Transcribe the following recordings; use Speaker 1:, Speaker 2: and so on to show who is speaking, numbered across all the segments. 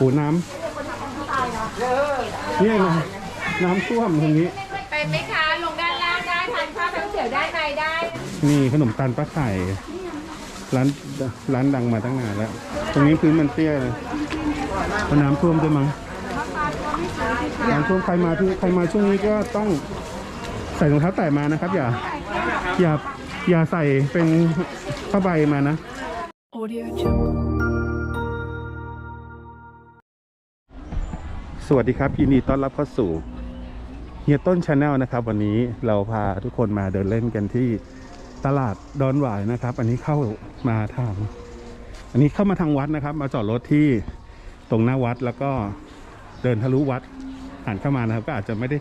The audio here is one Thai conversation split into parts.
Speaker 1: โหน้ำเนี่ยนะน้ำท่วมตรงนี้
Speaker 2: ไปไหมคะลงด้านล่างได้ทานข้าวทั้งเสียวด้านในได้
Speaker 1: นี่ขนมตาลป้าไข่ร้านร้านดังมาตั้งนานแล้ว ตรงนี้พื้นมันเตี้ยเลยเพราะน้ำท่วมด้วยมั้งน้ำท่วมใครมาที่ใครมาช่วงนี้ก็ต้องใส่รองเท้าแตะมานะครับ อย่า อย่าอย่าใส่เป็นผ้าใบมานะ
Speaker 3: Audio Jungle.
Speaker 1: สวัสดีครับยินดีต้อนรับเข้าสู่เฮียต้นชาแนลนะครับ วันนี้เราพาทุกคนมาเดินเล่นกันที่ตลาดดอนหวายนะครับ อันนี้เข้ามาทาง อันนี้เข้ามาทางวัดนะครับ มาจอดรถที่ตรงหน้าวัดแล้วก็เดินทะลุวัดหันเข้ามานะครับ ก็อาจจะไม่ได้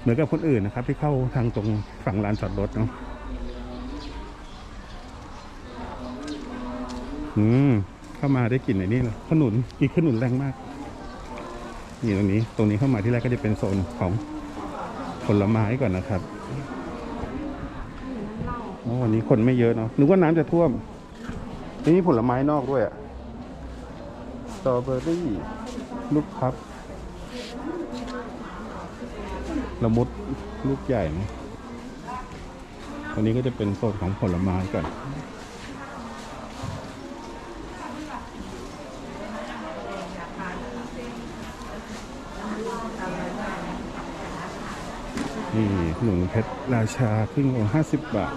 Speaker 1: เหมือนกับคนอื่นนะครับ ที่เข้าทางตรงฝั่งลานจอดรถเนาะอืมเข้ามาได้กลิ่นไอ้นี่เลยขนุนกลินขนุนแรงมาก นี่ตรงนี้ตรงนี้เข้ามาที่แรกก็จะเป็นโซนของผลไม้ก่อนนะครับอ้วันนี้คนไม่เยอะเนาะนึกว่าน้ำจะท่วมนี่มีผลไม้นอกด้วยอะสตรอเบอรี่ลูกพับละมุดลูกใหญ่นะตรงนี้ก็จะเป็นโซนของผลไม้ก่อน นี่ขนมเพชรราชาครึ่งโลห้าสิบบาท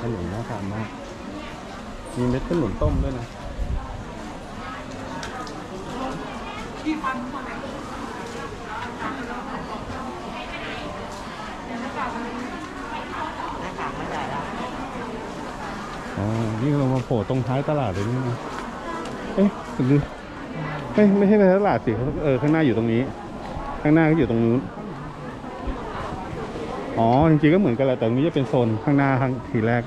Speaker 1: ขนมน่าทานมาก มีเม็ดขนุนต้มด้วยนะอ๋อ นี่เรามาโผล่ตรงท้ายตลาดเลยนี่นะเอ๊ะหรือเฮ้ยไม่ใช่ในตลาดสิ เออ ข้างหน้าอยู่ตรงนี้ ข้างหน้าก็อยู่ตรงนู้น อ๋อ จริงๆก็เหมือนกันแหละ แต่ตรงนี้จะเป็นโซนข้างหน้าข้างทีแรก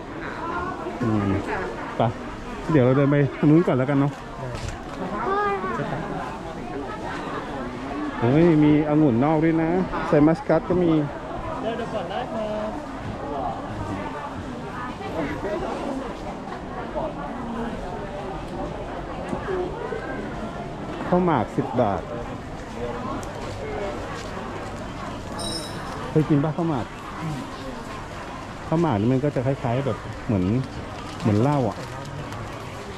Speaker 1: อืมไปเดี๋ยวเราเดินไปทางนู้นก่อนแล้วกันเนาะเฮ้ย มีองุ่นนอกด้วยนะ ใส่มัสกัสก็มีข้าวหมากสิบบาท เคยกินป่ะข้าวหมากข้าวหมากนี่มันก็จะคล้ายๆแบบเหมือนเหมือนเหล้าอะ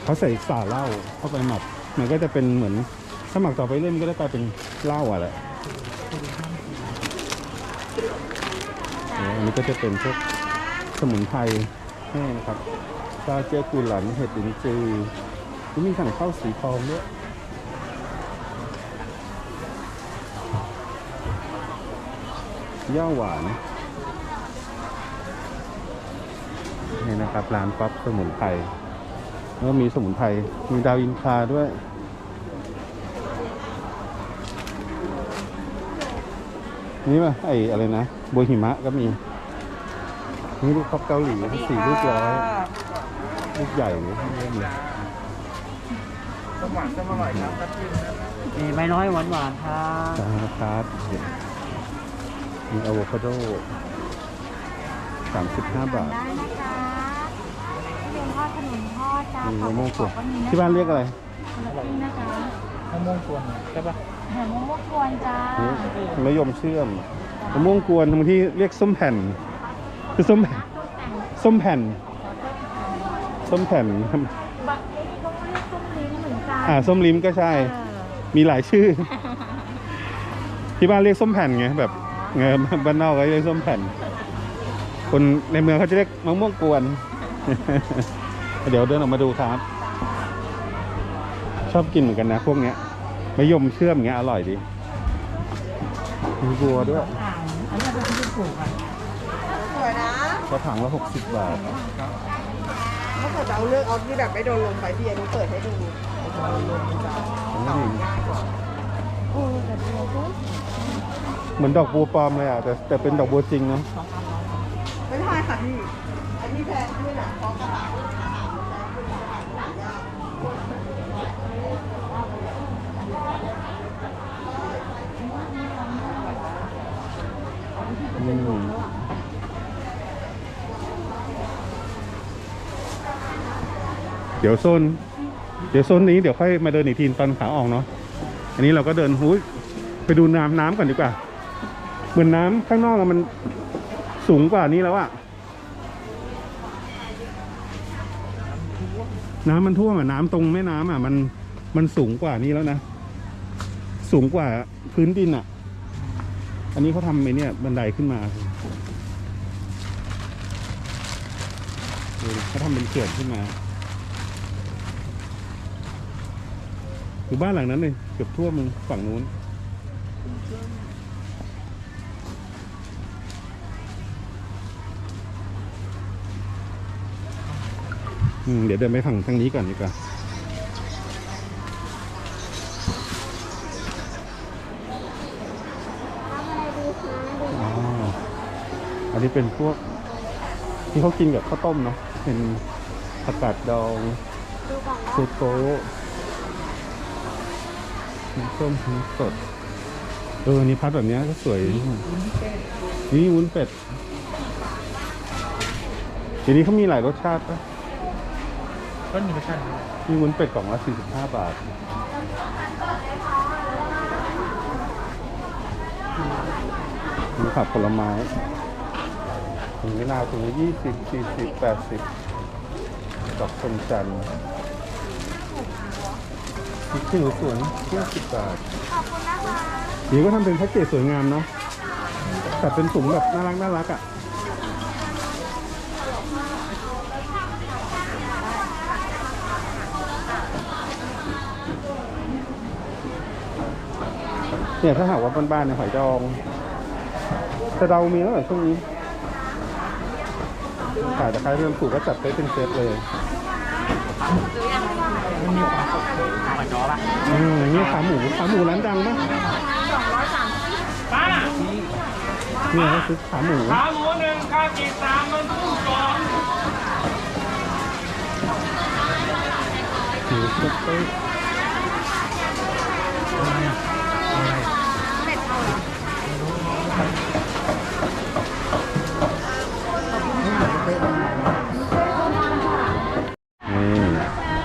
Speaker 1: เขาใส่สาเหล้าเข้าไปหมัก มันก็จะเป็นเหมือนถ้าหมักต่อไปเรื่อยมันก็จะกลายเป็นเหล้าอะแหละเนี่ยอันนี้ก็จะเป็นพวกสมุนไพรแห้งนะครับซาเจียกุหลันเห็ดลินจือนี่มีสั่งข้าวสีทองด้วย ย่าหวานนี่นะครับ ร้านป๊อปสมุนไพรแล้วก็มีสมุนไพรมีดาวอินคาด้วยนี่ป่ะไออะไรนะโบหิมะก็มี นี่ลูกพับเกาหลีสี่ลูกร้อยลูกใหญ่เลยเริ่มเลย
Speaker 4: นี่ไม่น้อยหวานหวานๆครับ
Speaker 1: จ้าครับ มีอะโวคาโดสามสิบห้าบาท
Speaker 2: ได้นะคะเรียนทอดขนมทอดจ้า
Speaker 1: มีมะม่วงกวน
Speaker 2: ก็มีะ
Speaker 1: ที่บ้านเรียกอะไร
Speaker 2: นี่นะคะ
Speaker 4: มะม่วงกวนใช่ปะ
Speaker 2: แหมมะม่วงกวนจ้า
Speaker 1: มะยมเชื่อมมะม่วงกวนบางที่เรียกส้มแผ่น คือส้มแผ่นส้มแผ่นส้มแผ่น
Speaker 2: บางทีเขาก็เรียกส้มลิ้นเหมือนกัน
Speaker 1: อ่าส้มลิ้มก็ใช่
Speaker 2: เออ
Speaker 1: มีหลายชื่อ ที่บ้านเรียกส้มแผ่นไงแบบ เงยบ้านนอกก็เรียกส้มแผ่น คนในเมืองเขาจะเรียกมะม่วงกวน เดี๋ยวเดินออกมาดูครับ ชอบกินเหมือนกันนะพวกเนี้ยมะยมเชื่อมเงี้ยอร่อยดีมีบัวด้วย
Speaker 2: อันนี้เป็นที่ปลูกอะ
Speaker 1: กระถางละหกสิบบาท
Speaker 5: ถ้าเกิดจะเอาเลือกเอาที่แบบไม่โดนลมไปพี่อนุเปิดให้ดู
Speaker 1: อืมเเหมือนดอกบัวปลอมเลยอะแต่แต่เป็นดอกบัวจริงเนาะ
Speaker 5: ไม่ใช่ค่ะพี่ อันนี้แพงด้วยนะเพราะกระถาง
Speaker 1: อืมเดี๋ยวโซน เดี๋ยวโซนนี้เดี๋ยวค่อยมาเดินอีกทีตอนขาออกเนาะ อันนี้เราก็เดินหุ้ยไปดูน้ำน้ำก่อนดีกว่า เหมือนน้ำข้างนอกมันสูงกว่านี้แล้วอะน้ำมันท่วมอะน้ำตรงแม่น้ำอะมันมันสูงกว่านี้แล้วนะ สูงกว่าพื้นดินอะอันนี้เขาทำไอ้เนี่ยบันไดขึ้นมาดูเขาทำเป็นเขื่อนขึ้นมาอยู่บ้านหลังนั้นเลยเกือบท่วมมึงฝั่งนู้น อืมเดี๋ยวเดินไปฝั่งทางนี้ก่อนดีกว่าอ๋ออันนี้เป็นพวกที่เขากินกับข้าวต้มเนาะเป็นผักกาดดอง
Speaker 2: ดูก่อนว่า
Speaker 1: ซูโต้น้ำส้มน้ำสดเออนี่พัดแบบนี้ก็สวย นี่วุ้นเป็ดทีนี้เขามีหลายรสชาติปะ
Speaker 4: ก็มีรสชาติ
Speaker 1: มีวุ้นเป็ดกล่องละ45 บาท มีผักผลไม้ถุงมะนาวถุงละยี่สิบสี่สิบแปดสิบดอกชมจันทร์พริกขี้หนูสวนเที่ยวสิบบาท
Speaker 2: ขอบคุณนะคะ
Speaker 1: นี่ก็ทำเป็นแพ็กเกจสวยงามเนาะแต่เป็นถุงแบบน่ารักน่ารักอะ เนี่ยถ้าหากว่าบ้านๆเนี่ยหอยดองสะเดามีแล้วเหรอช่วงนี้ขายแต่ขายเรื่องถูกก็จัดไปเป็นเซตเลย
Speaker 4: มันมีความสดหอยจอละ
Speaker 1: อืมนี่ขาหมูขาหมูร้านดังปะ
Speaker 6: ป้า
Speaker 1: เนี่ยเขาซื้อขาหมู
Speaker 6: ขาหมูหนึ่งข้าวจีสามมันกุ้สอง
Speaker 1: หมูสเต๊ก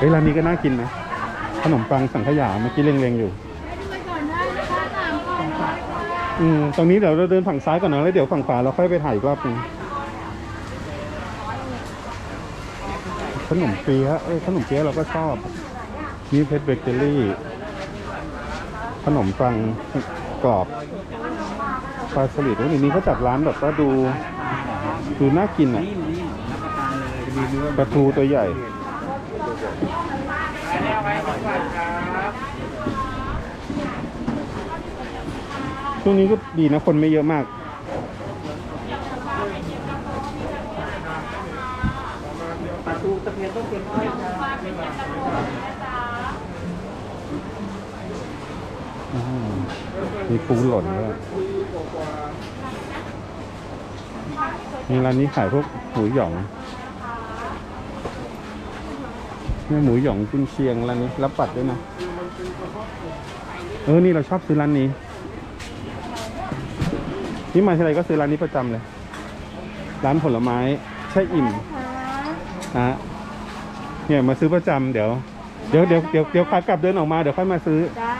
Speaker 1: เฮ้ยร้านนี้ก็น่ากินนะ ขนมปังสังขยาเมื่อกี้เล็งๆอยู่ อืมตรงนี้เดี๋ยวเราเดินฝั่งซ้ายก่อนนะแล้วเดี๋ยวฝั่งขวาเราค่อยไปถ่ายอีกรอบหนึงขนมเปี๊ยะเอ้ยขนมเปี๊ยะเราก็ชอบนี่เพชรเบเกอรี่ ขนมปังกรอบปลาสลิดแล้วนี้เขาจัดร้านแบบว่าดู ดูน่ากินอะ
Speaker 4: นี่นี่รับประทานเลย จะมีเนื้อ
Speaker 1: ปลาทูตัวใหญ่ช่วงนี้ก็ดีนะคนไม่เยอะมาก
Speaker 4: ปลาทูตะเพียนต้องเก็บไว้จ้า
Speaker 1: อืมมีปูหล่นด้วยมีร้านนี้ขายพวกหมูหยอง เนี่ยหมูหยองกุนเชียงร้านนี้ รับปัดด้วยนะ เออ นี่เราชอบซื้อร้านนี้ นี่มาทีไรก็ซื้อร้านนี้ประจำเลย ร้านผลไม้แช่อิ่มนะฮะเนี่ยมาซื้อประจำเดี๋ยว เดี๋ยวเดี๋ยวเดี๋ยวเดี๋ยวขากลับเดินออกมาเดี๋ยวค่อยมาซื้อ
Speaker 5: จ้า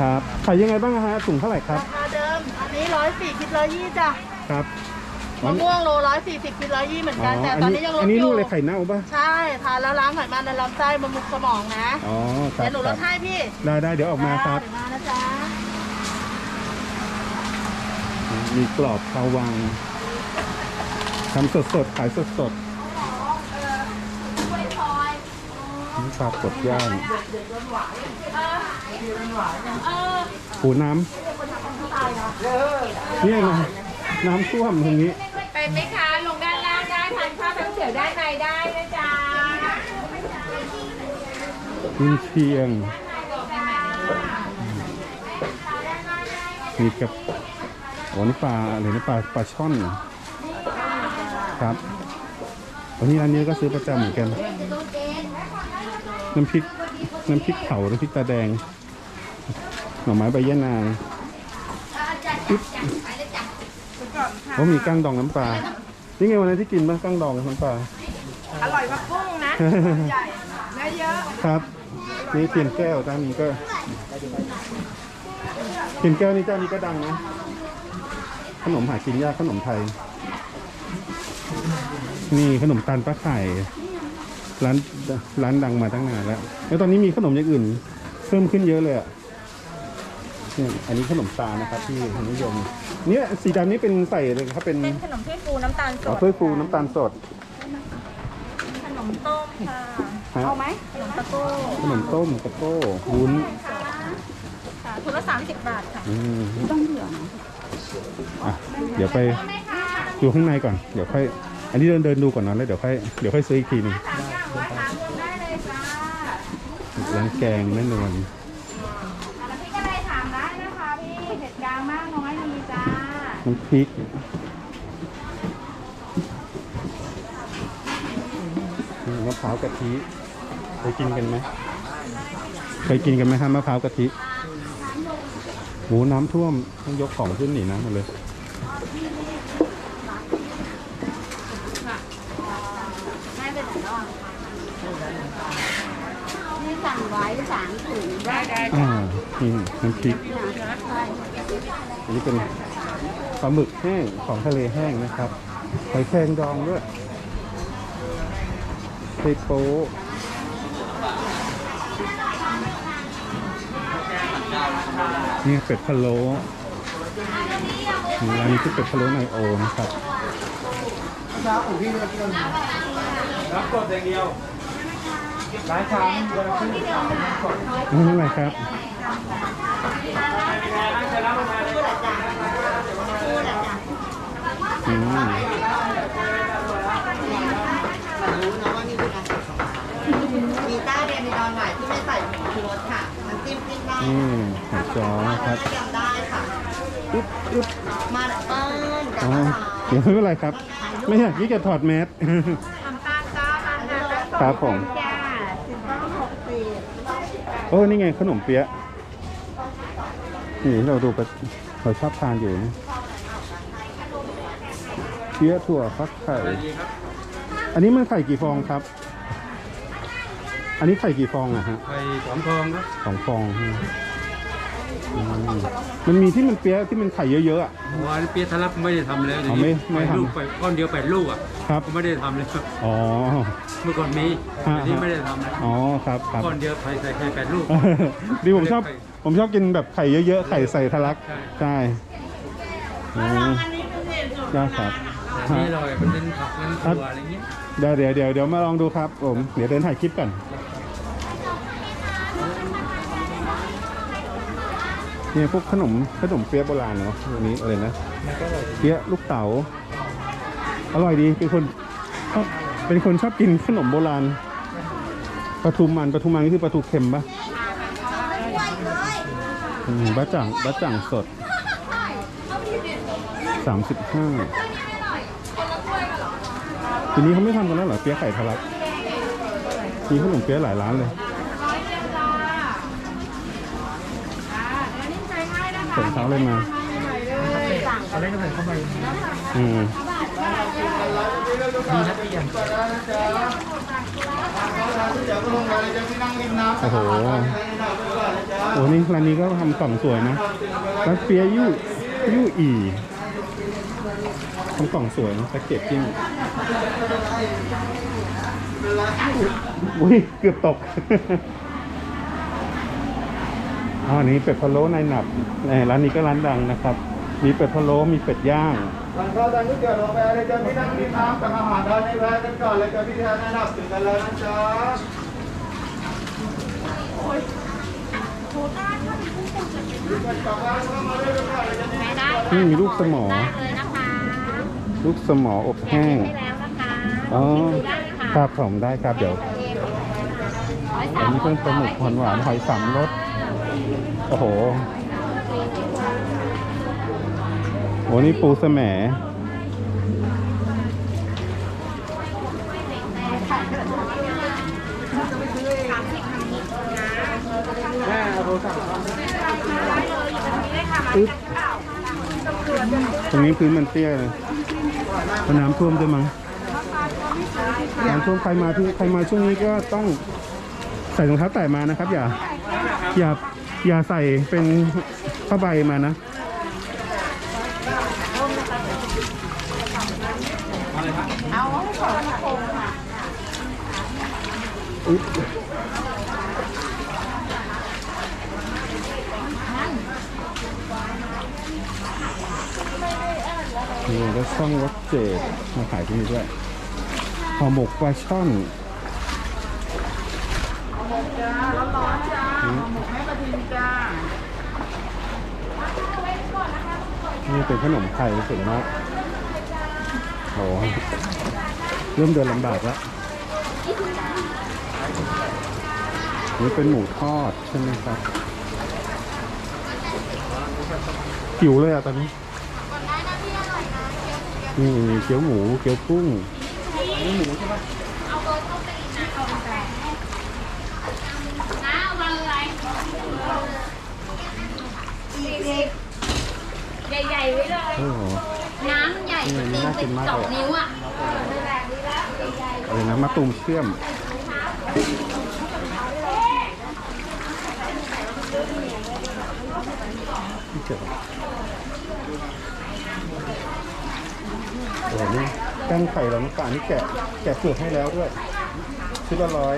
Speaker 1: ครับ ขายยังไงบ้างฮะถุงเท่าไหร่ครับ
Speaker 5: ราคาเดิม อันนี้ร้อยสี่คิดร้อยยี่จ้ะ
Speaker 1: ครับ
Speaker 5: มะม่วงโลร้อยสี่สิบคิดร้อยยี่เหมือน
Speaker 1: อ๋อ
Speaker 5: กันแต่
Speaker 1: อัน
Speaker 5: ตอน
Speaker 1: นี้
Speaker 5: นี้ยังลด
Speaker 1: อันนี้
Speaker 5: อ
Speaker 1: ลู
Speaker 5: ยู่
Speaker 1: กอะไรไข่เน่าป่ะ
Speaker 5: ใช่ทานแล้วล้างไขมันในลำไส้บำรุงสมองนะ
Speaker 1: อ๋อครับ
Speaker 5: เดี๋ยวหนู
Speaker 1: ค
Speaker 5: ล
Speaker 1: รับ
Speaker 5: ดให้พี่
Speaker 1: ได้ได้เดี๋ยวออกมาครับ
Speaker 5: เดี๋ยวมานะจ๊ะ
Speaker 1: มีกรอบชาววังทำสดสดๆขายสดสดๆนี่ปลากดย่างปูน้ำเนี่ยนะน้ำท่วมตรงนี้
Speaker 2: เป็นไหมคะ ลงด้านล่างได้ทานข้าวทั้งเขียวด้านในได้นะจ๊ะ
Speaker 1: กุนเชียง มีกับโอ้นี่ปลาอะไรนะปลาปลาช่อนเหรอครับวันนี้ร้านนี้ก็ซื้อประจำเหมือนกัน น้ำพริก น้ำพริกเผาน้ำพริกตาแดง หน่อไม้ใบยะนาง ปึ๊บเขามีกั้งดองน้ำปลานี่ไงวันนั้นที่กินบ้างกั้งดองน้ำปลา
Speaker 5: อร่อยมากกุ้งนะ ใหญ่เนื้อเยอะ
Speaker 1: ครับ
Speaker 5: ร
Speaker 1: นี่เทียนแก้วเจ้านี้ก็เทียนแก้วนี่เจ้านี้ก็ดังนะ ขนมหากินยากขนมไทย นี่ขนมตาลป้าไข่ ร้านร้านดังมาตั้งนานแล้ว แล้วตอนนี้มีขนมอย่างอื่น เพิ่มขึ้นเยอะเลยอะเนี่ยอันนี้ขนมตาลนะครับที่นิยม เนี่ยสีดำนี้เป็นใส่เลยครับเป็น
Speaker 2: เป็นขนมถ้วยฟูน้ำตาลส
Speaker 1: อ๋อ
Speaker 2: ด
Speaker 1: ถ้วยฟูน้ำตาลสด
Speaker 2: ขนมต้มค่ะ
Speaker 1: ฮะ
Speaker 2: เอาไหมขนมตะโก้
Speaker 1: ขนมต้มตะโก้วุ้น
Speaker 2: ค่ะถุงละ30บาทค่ะ
Speaker 1: อืมต้องเบื่ออะเดี๋ยวไปดูข้างในก่อน เดี๋ยวค่อย อันนี้เดินเดินดูก่อนนะแล้วเดี๋ยวค่อยเดี๋ยวค่อยซื้ออีกทีหนึง
Speaker 2: สามอย่างร้อยสามคนได้เลยจ้า
Speaker 1: ร้านแกงแน่นอน
Speaker 2: แล้วพี่ก็ได้ถามได้นะคะพี่เผ็ดกลางมากน้อยมีจ้า
Speaker 1: น้ำพริกนี่มะพร้าวกะทิเคยกินกันไหมเคยกินกันไหมครับมะพร้าวกะทิโหน้ำท่วมต้องยกของขึ้นหนีน้ำหมดเลย
Speaker 2: แม่เป็นไหนบ้างนี่สั่งไว้สามถุงได้ได้
Speaker 1: อ่านี่น้ำพริกอันนี้เป็นป ลาหมึกแห้งของทะเลแห้งนะครับหอยแครงดองด้วยไทโป๊ะนี่เป็ดพะโล้ร้านนี้คือเป็ดพะโล้ในโอนะครับ
Speaker 6: รับกดอย่างเดียวหลายชามเดินขึ้นสามกด
Speaker 1: นี่เป็นไรครับ อืม
Speaker 5: รู้นะว่านี่คืออะไรมีต้าเรียนในออนไลน์ที่ไม่ใส่ผงชูรสค่ะมันจิ้มจิ้มได้
Speaker 1: นี่หอยจ้อครับ
Speaker 5: ยังได้ค่ะ
Speaker 1: อึ๊บอึ๊บ
Speaker 5: มาเบิ้ลกับ
Speaker 1: อ๋อ
Speaker 5: มะพร้าว
Speaker 1: เดี๋ยวไม่เป็นไรครับ ไม่อยากยี่จะถอดแมส
Speaker 2: น้ำตาลจ้าตาลจ้า
Speaker 1: ครับผม
Speaker 2: จ้า
Speaker 5: สิบเก้าหกสิบ
Speaker 1: โอ้นี่ไงขนมเปี๊ยะ นี่เราดูไปเราชอบทานอยู่นะเปี๊ยะถั่วฟักไข่ อันนี้มันไข่กี่ฟองครับ อันนี้ไข่กี่ฟองอะฮะ
Speaker 6: ไปสองทองครับ
Speaker 1: สองฟองฮะอื มมันมีที่มันเปี๊ยะที่มันไข่เยอะๆอะ
Speaker 6: วันเปียทะลักไม่ได้ทำแล้ว
Speaker 1: อ๋อไม่ไม่ทำ
Speaker 6: ลูกไปก้อนเดียวแปดลูกอะ
Speaker 1: ครับ
Speaker 6: ไม่ได้ทำเลย
Speaker 1: อ๋อ
Speaker 6: เมื่อก่อนมี
Speaker 1: ฮะ
Speaker 6: แต่นี่ไม่ได้ทำแล้ว
Speaker 1: อ๋อครับครับ
Speaker 6: ก้อนเดียวใส่ใส่ไข่แปดลูก
Speaker 1: ดีผมชอบ ผมชอบกินแบบไข่เยอะๆ ไข่ใส่ทะลัก ใช่อืมได้ครับ
Speaker 6: อันนี้อร่อยมันเป็นผักเป็นถั่วอะไรเงี้ย
Speaker 1: เดี๋ยวเดี๋ยวเดี๋ยวเดี๋ยวมาลองดูครับผม เดี๋ยวเดินถ่ายคลิปก่อน เนี่ยพวกขนมขนมเปี๊ยะโบราณเนาะตัวนี้อะไรนะเปี๊ยะลูกเต๋าอร่อยดีเป็นคนชอบเป็นคนชอบกินขนมโบราณปลาทูมันปลาทูมันก็คือปลาทูเค็มปะอืมบะจ่างบะจ่างสดสามสิบห้าทีนี้เขาไม่ทำกันแล้วเหรอเปี๊ยะไข่ทะลักมีขนมเปี๊ยะหลายร้านเลย เปิดเช้าเลยมา
Speaker 4: เอาเล่นกันเข้าไป
Speaker 1: อืม
Speaker 4: มีนักเรียน
Speaker 1: โอ้โหโอ้นี่ร้านนี้ก็ทำกล่องสวยนะร้านเปียยู่ยู่อีทำกล่องสวยนะแพ็กเกจจิ้งอุ้ยเกือบตก อันนี้เป็ดพะโล้ในหนับร้านนี้ก็ร้านดังนะครับ มีเป็ดพะโล้มีเป็ดย่าง
Speaker 7: ทานข้าวทานก๋วยเตี๋ยวลงไปเลยจ้ะพี่นั่งริมน้ำกับอาหารทานในแวะกันก่อนเลยจะพี่แทนแนะนำถึงกันเลยนะจ๊ะโอ้ยโหด้า
Speaker 1: นี่มีลูกสมอ
Speaker 2: เลยนะคะ
Speaker 1: ลูกสมออบแห้ง
Speaker 2: ให้แล้วนะคะ
Speaker 1: อ๋อ
Speaker 2: ค
Speaker 1: รับผมได้ครับเดี๋ยว
Speaker 2: อัน
Speaker 1: นี้เพิ่มปลาหมึกหวานหวานหอยสามรส โอ้โหโอ้นี่ปูสแหมอึ๊บตรงนี้พื้นมันเตี้ยเลยเพราะน้ำท่วมด้วยมั้งน้ำท่วมใครมาที่ใครมาช่วงนี้ก็ต้องใส่รองเท้าแตะมานะครับ อย่าอย่า อย่าใส่เป็นผ้าใบมานะ
Speaker 2: เอาขอระโคงค่ะ
Speaker 1: นี่ก็ช่องวัดเจดมาขายที่นี่ด้วยห่อหมกปลาช่อน
Speaker 2: จ้าร้อนๆจ้าหอมหมก แม่ปลาทิมจ้า
Speaker 1: นี่เป็นขนมไทยส่วนมากโอ้เริ่มเดินลำบากแล้วนี่เป็นหมูทอดใช่ไหมครับหิวเลยอะตอนนี้นี่มีเกี๊ยวหมูเกี๊ยวกุ้ง
Speaker 2: น้าเอามาอะไร สี่สิบใหญ่ๆไว้เลย
Speaker 1: โอ้โห
Speaker 2: น้ำใหญ่
Speaker 1: นี่นี่น่ากินมาก
Speaker 2: สอง
Speaker 1: เลย
Speaker 2: นิ้วอะ
Speaker 1: อะไรนะมะตูมเชื่อมที่เจ็ดโอ้โหนี่กั้งไข่เราน้ำตาลนี่แกะแกะเปลือกให้แล้วด้วย ชุดละร้อย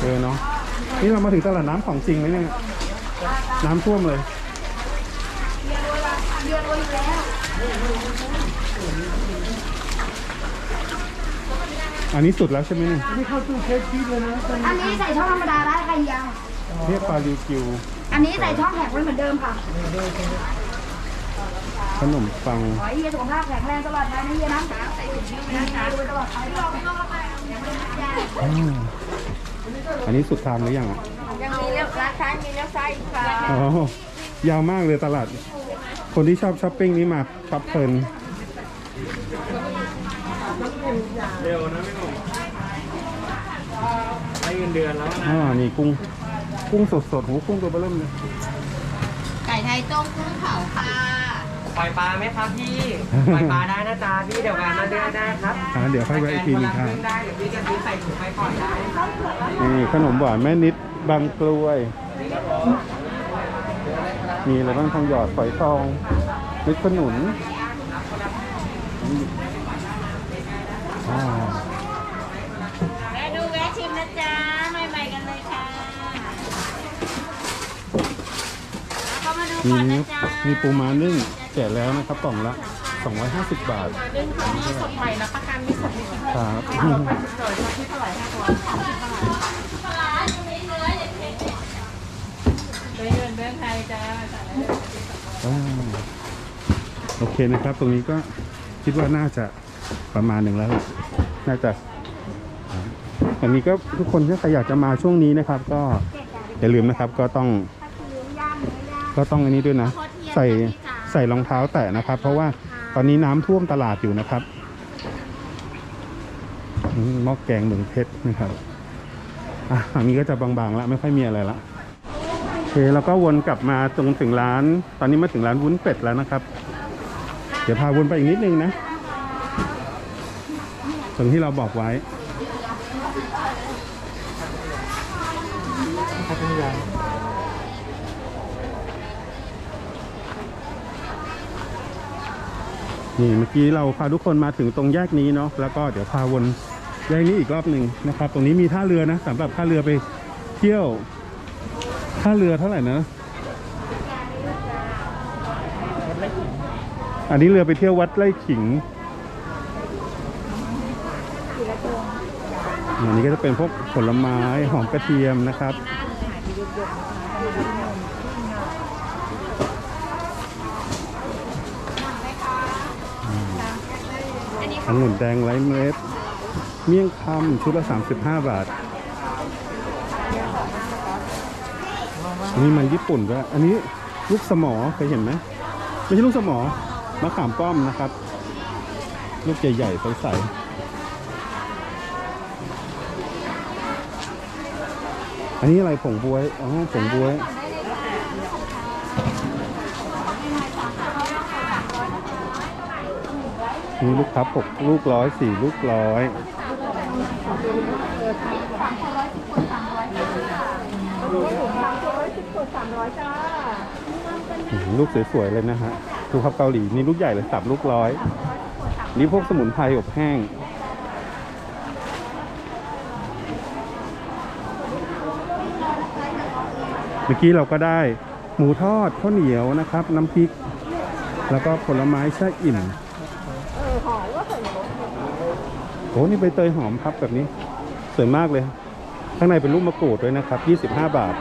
Speaker 1: เออเนาะนี่เรามาถึงตลาดน้ำของจริงไหมเนี่ยน้ำท่วมเลยอันนี้สุดแล้วใช่ไหมเนี่ย
Speaker 2: อันนี้ใส่ช่องธรรมดาได้ค่ะยาว
Speaker 1: เรียกปลาลิวกิว
Speaker 2: อันนี้ใส่ช่องแข็งไว้เหมือนเดิมค่ะ
Speaker 1: ข นมปัง
Speaker 2: ขอให้เฮียสุขภาพแข็งแรงตลอดไปนะเฮียนะใส่ถุงนิ้วนะคะดูไปตลอดไปที่เราไม่ต้องเข้าไปยังไม่ได้ยา
Speaker 1: อ่าอันนี้สุดทางหรือยังอะ
Speaker 2: ยังมีเลี้ยวร้านซ้ายมีเลี้ยวซ้ายอีกค่ะ
Speaker 1: อ๋อยาวมากเลยตลาด คนที่ชอบช้อปปิ้งนี้มาช็อปเพลิน
Speaker 6: เร็วนะไม่หนุ่มได้เงินเดือนแล้วนะ
Speaker 1: อ่านี่กุ้งกุ้งสดสดๆหูกุ้งตัวเบอเริ่มเลย
Speaker 5: ไก่ไทยต้มกุ้งเผาค่ะ
Speaker 4: ปล่อยปลาไหมครับพี่ ปล่อยปลาได้นะจ๊ะพี่เดี๋ยวแวะมาเลือกได้ครับ
Speaker 1: อ่าเดี๋ยวค่อยแวะอีกทีหนึงครับ
Speaker 4: สแกนนละงได้เดี๋ยวพี่จะซื้อใส่ถุงไปก่อนได้
Speaker 1: นี่ขนมหวานแม่นิดบางกลวย มีอะไรบ้างทองหยอดฝอยทองเม็ดขนุนอ่า
Speaker 2: แม่ดูแวะชิมนะจ๊ะใหม่ๆกันเลยค่ะเข้ามาดู
Speaker 1: มี
Speaker 2: ก่อน
Speaker 1: นี้
Speaker 2: นะจ๊ะ
Speaker 1: มีปูม้านึ่ง แกะแล้วนะครับกล่องละ 250 บาท
Speaker 2: เรื่องของนี่สดใหม่นะประกันมีสดมีคิด
Speaker 1: ครับ
Speaker 2: เราไปจุดเกิดที่เท่าไหร่ห้าตัวปลาอยู่ในเนื้อเด็ดๆเดินไทยจ้า
Speaker 1: โอเคนะครับ ตรงนี้ก็คิดว่าน่าจะประมาณหนึ่งแล้ว น่าจะอันนี้ก็ทุกคนถ้าใครอยากจะมาช่วงนี้นะครับ ก็อย่าลืมนะครับก็ต้อง ก็ต้องอันนี้ด้วยนะ ใส่ ใส่รองเท้าแตะนะครับ เพราะว่าตอนนี้น้ำท่วมตลาดอยู่นะครับอืมหม้อแกงเมืองเพชรนะครับอะอันนี้ก็จะบางๆแล้วไม่ค่อยมีอะไรละโอเคแล้วก็วนกลับมาตรงถึงร้าน ตอนนี้มาถึงร้านวุ้นเป็ดแล้วนะครับ เดี๋ยวพาวนไปอีกนิดนึงนะตรงที่เราบอกไว้ นี่เมื่อกี้เราพาทุกคนมาถึงตรงแยกนี้เนาะแล้วก็เดี๋ยวพาวนแยกนี้อีกรอบหนึ่งนะครับ ตรงนี้มีท่าเรือนะสำหรับท่าเรือไปเที่ยวค่าเรือเท่าไหร่นะอันนี้เรือไปเที่ยววัดไร่ขิงอันนี้ก็จะเป็นพวกผลไม้หอมกระเทียมนะครับ องุ่นแดงไร้เมล็ด เมี่ยงคำชุดละ 35 บาทนนี้มันญี่ปุ่นก็อันนี้ลูกสมอเคยเห็นไหมไม่ใช่ลูกสมอมะขามป้อมนะครับ ลูกใหญ่ๆใสๆอันนี้อะไรผงบวย อ๋อผงบวย มีลูกครับหกลูกร้อยสี่ลูกร้อยลูกสวยๆเลยนะฮะลูกครับเกาหลีนี่ลูกใหญ่เลยสับลูกร้อย นี่พวกสมุนไพรอบแห้ง เมื่อกี้เราก็ได้หมูทอดข้าวเหนียวนะครับ น้ำพริก แล้วก็ผลไม้แช่อิ่ม โอ้นี่ใบเตยหอมครับแบบนี้ สวยมากเลย ข้างในเป็นลูกมะกรูดด้วยนะครับ 25 บาท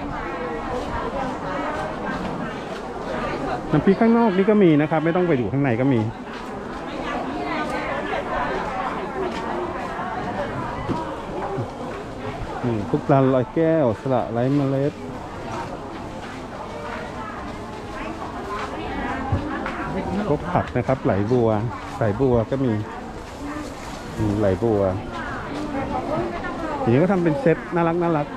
Speaker 1: น้ำพริกข้างนอกนี่ก็มีนะครับ ไม่ต้องไปดูข้างในก็มี นี่ทุกร้าลอยแก้ว สละไร้เมล็ดพวกผักนะครับ ไหลบัวไหลบัวก็มี ไหลบัวทีนี้ก็ทำเป็นเซตน่ารักน่ารัก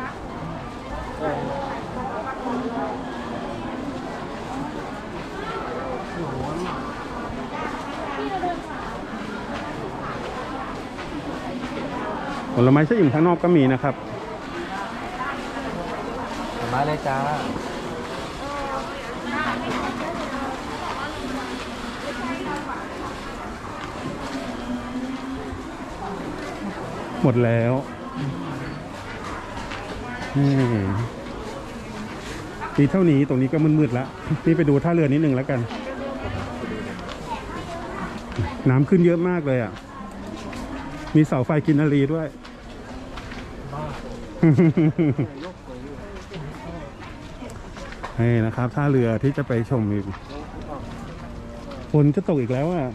Speaker 1: ผลไม้ชะอิ่มข้างนอกก็มีนะครับผลไมา
Speaker 4: เลยจ้า
Speaker 1: หมดแล้วนี่มีเท่านี้ตรงนี้ก็มืดๆแล้วนี่ไปดูท่าเรือนิดนึงแล้วกัน น้ำขึ้นเยอะมากเลยอะ มีเสาไฟกินนารีด้วยนี่นะครับท่าเรือที่จะไปชมอีกฝนจะตกอีกแล้วอะ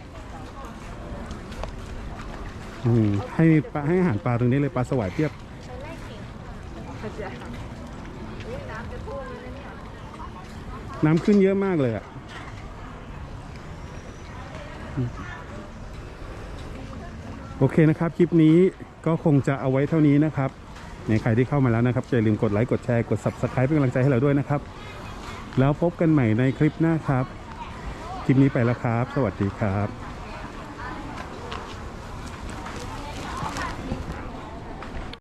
Speaker 1: อืมให้ปลาให้อาหารปลาตรงนี้เลยปลาสวายเทียบน้ำขึ้นเยอะมากเลยอะโอเคนะครับ คลิปนี้ก็คงจะเอาไว้เท่านี้นะครับในใครที่เข้ามาแล้วนะครับอย่าลืมกดไลค์กดแชร์กด subscribe เป็นกำลังใจให้เราด้วยนะครับ แล้วพบกันใหม่ในคลิปหน้าครับ คลิปนี้ไปแล้วครับ สวัสดีครับ